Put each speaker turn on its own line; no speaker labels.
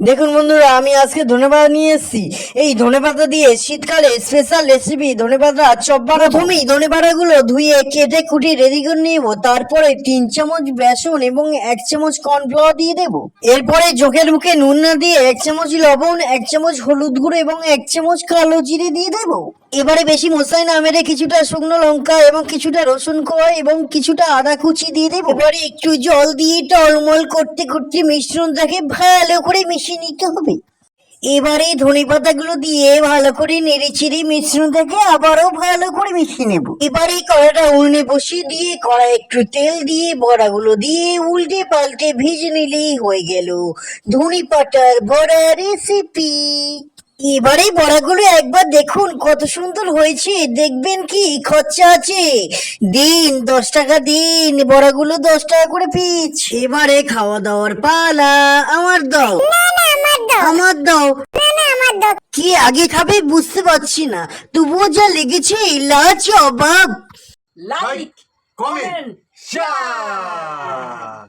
দেখুন বন্ধুরা, আমি আজকে ধনেপাতা নিয়ে এসেছি। এই ধনেপাতা দিয়ে শীতকালে স্পেশাল রেসিপি ধনেপাতা চপ প্রথমেই ধনেপাতাগুলো ধুয়ে কেটে কুটি রেডি করে নিব তারপরে তিন চামচ বেসন এবং এক চামচ কর্নফ্লাওয়ার দিয়ে দেব। এরপরে চোখের মুখে নুন না দিয়ে এক চামচ লবণ, এক চামচ হলুদ গুঁড়ো এবং এক চামচ কালো জিরে দিয়ে দেব। এবারে বেশি মশাই না মেরে কিছুটা শুকনো লঙ্কা এবং কিছুটা রসুন কোয়া এবং কিছুটা আদা কুচি দিয়ে দেবো। এবারে একটু জল দিয়ে টলমল করতে করতে মিশ্রণটাকে ভালো করে মিশিয়ে নিতে হবে। এবারে ধনে পাতাগুলো দিয়ে ভালো করে নেড়ে চেড়ে মিশ্রণটাকে আবারও ভালো করে মিশিয়ে নেব। এবারে কড়াটা উল্টে বসিয়ে দিয়ে কড়া একটু তেল দিয়ে বড়াগুলো দিয়ে উল্টে পাল্টে ভেজে নিলেই হয়ে গেল। ধনে পাতার বড়া রেসিপি এবারে বড়াগুলো একবার দেখুন কত সুন্দর হয়েছে। দেখবেন কি খরচা আছে। দিন দশ টাকা, দিন বড়াগুলো দশ টাকা করে পিস। এবারে খাওয়া দাওয়ার পালা আমার দাও আমার দাও। আমার দাও। কি আগে খাবে বুঝতে পারছি না। তবুও যা লেগেছে লাচ অবাব
লাইক
কমেন্ট share.